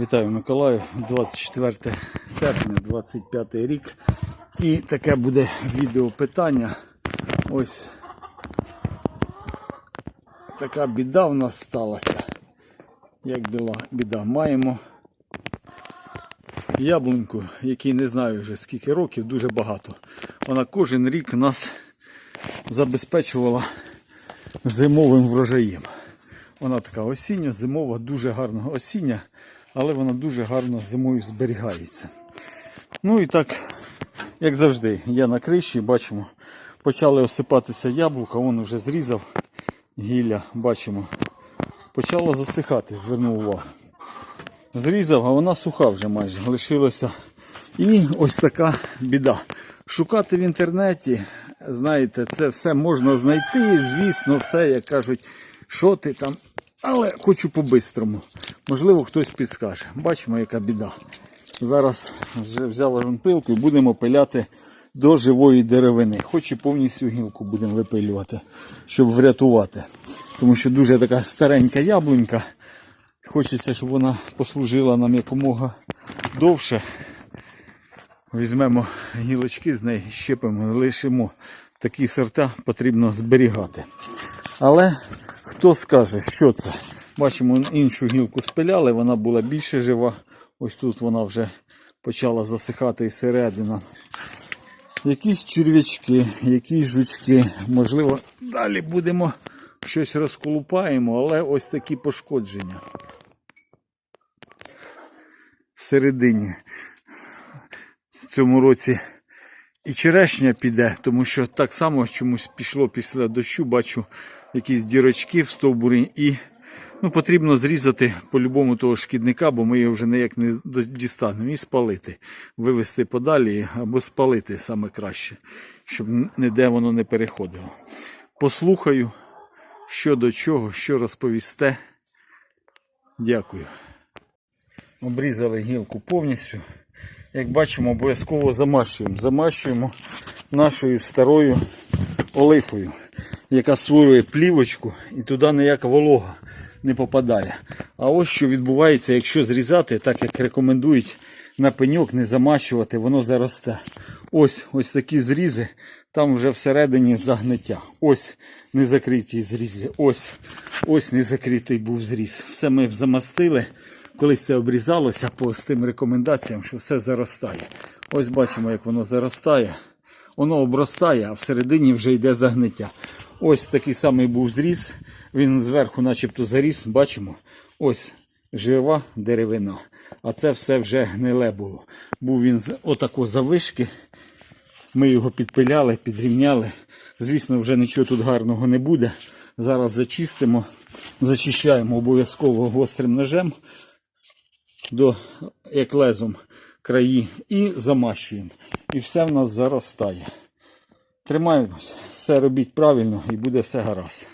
Вітаю Миколаїв, 24 серпня, 25 рік. І таке буде відео питання. Ось така біда в нас сталася. Як біла біда? Маємо яблуньку, якій не знаю вже скільки років, дуже багато. Вона кожен рік нас забезпечувала зимовим врожаєм. Вона така осіння, зимова, дуже гарна осіння, але вона дуже гарно зимою зберігається. Ну і так, як завжди, я на криші, бачимо, почали осипатися яблука, він вже зрізав гілля, бачимо. Почало засихати, звернув увагу. Зрізав, а вона суха вже майже лишилося. І ось така біда. Шукати в інтернеті, знаєте, це все можна знайти, звісно, все, як кажуть, що ти там. Але хочу по-бистрому. Можливо, хтось підскаже. Бачимо, яка біда. Зараз вже взяли жонпилку і будемо пиляти до живої деревини. Хоч і повністю гілку будемо випилювати, щоб врятувати. Тому що дуже така старенька яблунька. Хочеться, щоб вона послужила нам якомога довше. Візьмемо гілочки з неї, щепимо, лишимо. Такі сорта потрібно зберігати. Але хто скаже, що це? Бачимо, іншу гілку спиляли, вона була більше жива. Ось тут вона вже почала засихати і середина. Якісь черв'ячки, якісь жучки. Можливо, далі будемо щось розколупаємо, але ось такі пошкодження. Всередині в цьому році і черешня піде, тому що так само чомусь пішло після дощу, бачу якісь дірочки в стовбурі і ну, потрібно зрізати по-любому того шкідника, бо ми його вже ніяк не дістанемо і спалити, вивезти подалі або спалити саме краще, щоб ніде воно не переходило. Послухаю, що до чого, що розповісте. Дякую. Обрізали гілку повністю. Як бачимо, обов'язково замащуємо. Замащуємо нашою старою олифою, яка створює плівочку і туди ніяка волога не попадає. А ось що відбувається, якщо зрізати, так як рекомендують на пеньок не замащувати, воно заросте. Ось ось такі зрізи, там вже всередині загниття. Ось незакриті зрізи. Ось ось незакритий був зріз. Все ми замастили. Колись це обрізалося по тим рекомендаціям, що все заростає. Ось бачимо, як воно заростає. Воно обростає, а всередині вже йде загниття. Ось такий самий був зріз. Він зверху начебто заріс, бачимо. Ось жива деревина. А це все вже гниле було. Був він отако завишки. Ми його підпиляли, підрівняли. Звісно, вже нічого тут гарного не буде. Зараз зачистимо, зачищаємо обов'язково гострим ножем до як лезом краї і замащуємо. І все в нас заростає. Тримаємось, все робіть правильно і буде все гаразд.